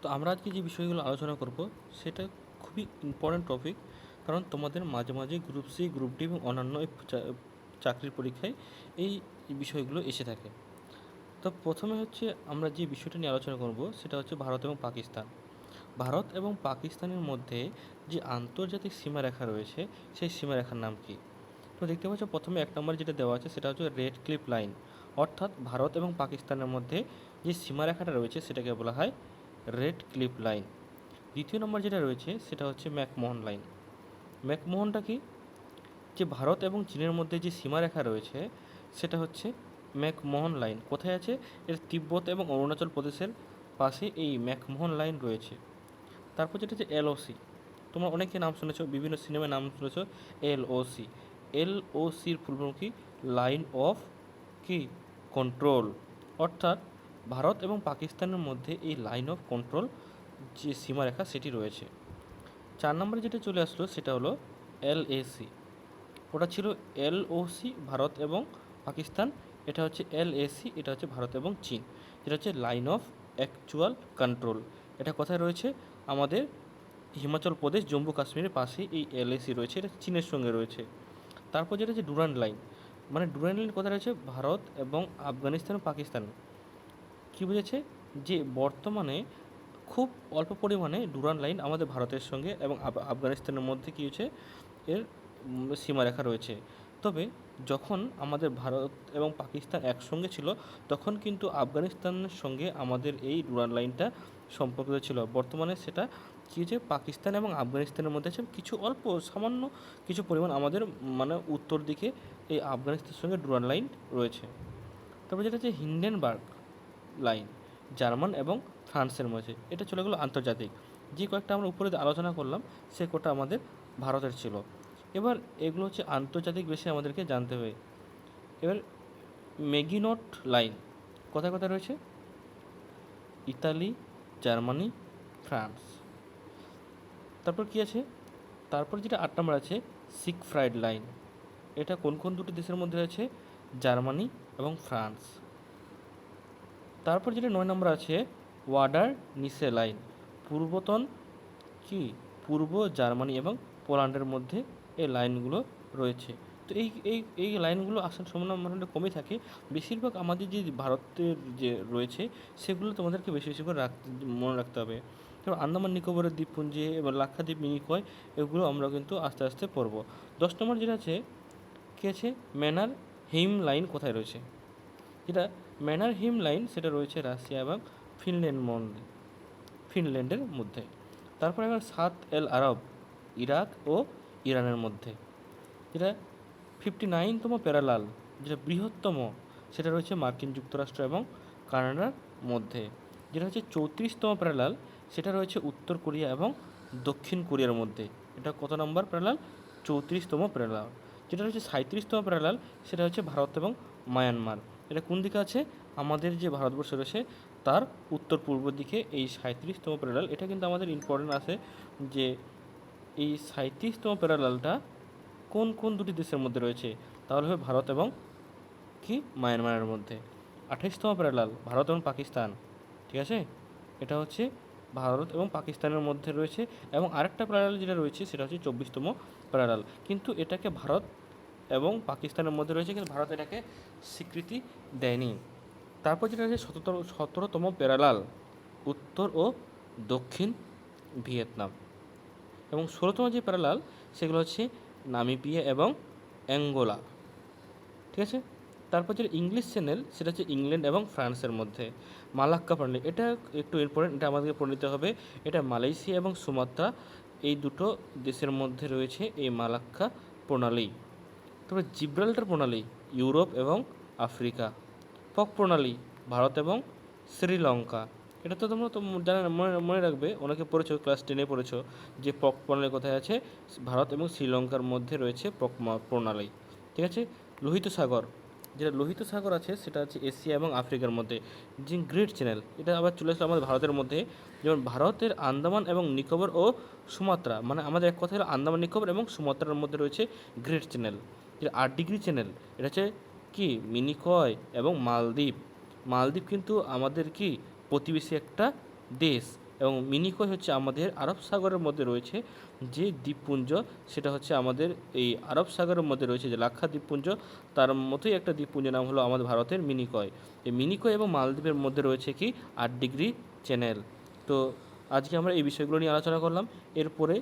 তো আমরা আজকে যে বিষয়গুলো আলোচনা করব, সেটা খুবই ইম্পর্ট্যান্ট টপিক কারণ তোমাদের মাঝে মাঝে গ্রুপ সি গ্রুপ ডি এবং অন্যান্য চাকরির পরীক্ষায় এই বিষয়গুলো এসে থাকে। তো প্রথমে হচ্ছে আমরা যে বিষয়টা নিয়ে আলোচনা করব, সেটা হচ্ছে ভারত এবং পাকিস্তান। ভারত এবং পাকিস্তানের মধ্যে যে আন্তর্জাতিক সীমারেখা রয়েছে, সেই সীমারেখার নাম কি? তো দেখতে পাচ্ছ, প্রথমে এক নম্বর যেটা দেওয়া আছে, সেটা হচ্ছে রেড ক্লিপ লাইন অর্থাৎ ভারত এবং পাকিস্তানের মধ্যে যে সীমারেখাটা রয়েছে, সেটাকে বলা হয় রেড ক্লিপ লাইন। দ্বিতীয় নম্বর যেটা রয়েছে, সেটা হচ্ছে ম্যাকমোহন লাইন। ম্যাকমোহনটা কি? যে ভারত এবং চীনের মধ্যে যে সীমারেখা রয়েছে, সেটা হচ্ছে ম্যাকমোহন লাইন। কোথায় আছে? এর তিব্বত এবং অরুণাচল প্রদেশের পাশে এই ম্যাকমোহন লাইন রয়েছে। তারপর যেটা হচ্ছে এলওসি তোমরা অনেকে নাম শুনেছো, বিভিন্ন সিনেমায় নাম শুনেছো এলওসি এলওসির ফুলফর্ম কি লাইন অফ কি? কন্ট্রোল। অর্থাৎ ভারত এবং পাকিস্তানের মধ্যে এই লাইন অফ কন্ট্রোল যে সীমারেখা, সেটি রয়েছে। চার নম্বরে যেটা চলে আসলো, সেটা হলো এলএসি ওটা ছিল এলওসি ভারত এবং পাকিস্তান। এটা হচ্ছে এলএসি এটা হচ্ছে ভারত এবং চীন। যেটা হচ্ছে লাইন অফ অ্যাকচুয়াল কন্ট্রোল এটা কোথায় রয়েছে? আমাদের হিমাচল প্রদেশ, জম্মু কাশ্মীরের পাশে এই এলএসি রয়েছে। এটা চীনের সঙ্গে রয়েছে। তারপর যেটা হচ্ছে ডুরান্ড লাইন মানে ডুরান্ড লাইন কোথায় রয়েছে? ভারত এবং আফগানিস্তান ও পাকিস্তান। কী বুঝেছে? যে বর্তমানে খুব অল্প পরিমাণে ডুরান লাইন আমাদের ভারতের সঙ্গে এবং আফগানিস্তানের মধ্যে কী হচ্ছে এর সীমারেখা রয়েছে। তবে যখন আমাদের ভারত এবং পাকিস্তান একসঙ্গে ছিল, তখন কিন্তু আফগানিস্তানের সঙ্গে আমাদের এই ডুরান লাইনটা সম্পর্কিত ছিল। বর্তমানে সেটা কী হচ্ছে পাকিস্তান এবং আফগানিস্তানের মধ্যে আছে, কিছু অল্প, সামান্য কিছু পরিমাণ আমাদের মানে উত্তর দিকে এই আফগানিস্তানের সঙ্গে ডুরান লাইন রয়েছে। তারপর যেটা হচ্ছে হিন্ডেনবার্গ। লাইন, জার্মান এবং ফ্রান্সের মাঝে এটা চলে গেলো আন্তর্জাতিক। যে কয়েকটা আমরা উপরে আলোচনা করলাম, সে কোটা আমাদের ভারতের ছিল। এবার এগুলো হচ্ছে আন্তর্জাতিক বেশি আমাদেরকে জানতে হবে। এবার মেগিনট লাইন, কোথায় কোথায় রয়েছে? Italy, Germany, France. তারপর কি আছে? তারপর যেটা আট নম্বর আছে সিক ফ্রাইড লাইন। এটা কোন কোন দুটি দেশের মধ্যে আছে জার্মানি এবং ফ্রান্স। তারপর যেটা নয় নম্বর আছে, ওয়াডার নিসে লাইন। পূর্বতন কি? পূর্ব জার্মানি এবং পোল্যান্ডের মধ্যে এই লাইনগুলো রয়েছে। তো এই এই এই লাইনগুলো আসার সম্ভাবনা মোটামুটি কমই থাকে। বেশিরভাগ আমাদের যে ভারতের যে রয়েছে, সেগুলো তোমাদেরকে বেশি বেশি করে রাখতে, মনে রাখতে হবে। যেমন আন্দামান নিকোবরের দ্বীপপুঞ্জে এবং লাক্ষাদ্বীপ, মিনিকয়, এগুলো আমরা কিন্তু আস্তে আস্তে পড়ব। দশ নম্বর যেটা আছে, কী আছে? ম্যানার হিম লাইন কোথায় রয়েছে? যেটা ম্যানার হিম লাইন সেটা রয়েছে রাশিয়া এবং ফিনল্যান্ড মধ্যে ফিনল্যান্ডের মধ্যে। তারপরে এবার সাত এল আরব, ইরাক ও ইরানের মধ্যে। যেটা ফিফটি নাইনতম প্যারালাল, যেটা বৃহত্তম, সেটা রয়েছে মার্কিন যুক্তরাষ্ট্র এবং কানাডার মধ্যে। যেটা হচ্ছে চৌত্রিশতম প্যারালাল, সেটা রয়েছে উত্তর কোরিয়া এবং দক্ষিণ কোরিয়ার মধ্যে। এটা কত নম্বর প্যারালাল? চৌত্রিশতম প্যারালাল। যেটা হচ্ছে সাঁত্রিশতম প্যারালাল, সেটা হচ্ছে ভারত এবং মায়ানমার। এটা কোন দিকে আছে? আমাদের যে ভারতবর্ষ রয়েছে, তার উত্তর পূর্ব দিকে এই সাঁত্রিশতম প্যারালাল এটা কিন্তু আমাদের ইম্পর্টেন্ট আছে যে এই সাঁত্রিশতম প্যারালালটা কোন কোন দুটি দেশের মধ্যে রয়েছে? তাহলে হবে ভারত এবং কি? মায়ানমারের মধ্যে। আঠাইশতম প্যারালাল ভারত এবং পাকিস্তান। ঠিক আছে? এটা হচ্ছে ভারত এবং পাকিস্তানের মধ্যে রয়েছে এবং আরেকটা প্যারালাল যেটা রয়েছে, সেটা হচ্ছে চব্বিশতম প্যারালাল কিন্তু এটাকে ভারত এবং পাকিস্তানের মধ্যে রয়েছে, কিন্তু ভারত এটাকে স্বীকৃতি দেয়নি। তারপর যেটা রয়েছে সতেরো, সতেরোতম প্যারালাল উত্তর ও দক্ষিণ ভিয়েতনাম। এবং ষোলোতম যে প্যারালাল সেগুলো হচ্ছে নামিবিয়া এবং অ্যাঙ্গোলা। ঠিক আছে? তারপর যেটা ইংলিশ চ্যানেল, সেটা হচ্ছে ইংল্যান্ড এবং ফ্রান্সের মধ্যে। মালাক্কা প্রণালী এটা একটু ইম্পর্টেন্ট এটা আমাদেরকে পড়ে নিতে হবে। এটা মালয়েশিয়া এবং সুমাত্রা, এই দুটো দেশের মধ্যে রয়েছে এই মালাক্কা প্রণালী। তারপরে জিব্রাল্টার প্রণালী, ইউরোপ এবং আফ্রিকা। পক প্রণালী, ভারত এবং শ্রীলঙ্কা। এটা তো তোমরা তো জানা মনে মনে রাখবে, অনেকে পড়েছো, ক্লাস টেনে পড়েছো, যে পক প্রণালী কোথায় আছে। ভারত এবং শ্রীলঙ্কার মধ্যে রয়েছে পক প্রণালী। ঠিক আছে? লোহিত সাগর। যেটা লোহিত সাগর আছে, সেটা হচ্ছে এশিয়া এবং আফ্রিকার মধ্যে। যে গ্রেট চ্যানেল, এটা আবার চলে আসলো আমাদের ভারতের মধ্যে। যেমন ভারতের আন্দামান এবং নিকোবর ও সুমাত্রা মানে আমাদের এক কথা হলো আন্দামান, নিকোবর এবং সুমাত্রার মধ্যে রয়েছে গ্রেট চ্যানেল। যেটা আট ডিগ্রি চ্যানেল, এটা হচ্ছে কি? মিনিকয় এবং মালদ্বীপ। মালদ্বীপ কিন্তু আমাদের কি? প্রতিবেশী একটা দেশ। এবং মিনিকয় হচ্ছে আমাদের আরব সাগরের মধ্যে রয়েছে যে দ্বীপপুঞ্জ, সেটা হচ্ছে আমাদের এই আরব সাগরের মধ্যে রয়েছে যে লাক্ষা দ্বীপপুঞ্জ, তার মতোই একটা দ্বীপপুঞ্জের নাম হলো আমাদের ভারতের মিনিকয়। এই মিনিকয় এবং মালদ্বীপের মধ্যে রয়েছে কি আট ডিগ্রি চ্যানেল। তো আজকে আমরা এই বিষয়গুলো নিয়ে আলোচনা করলাম। এরপরে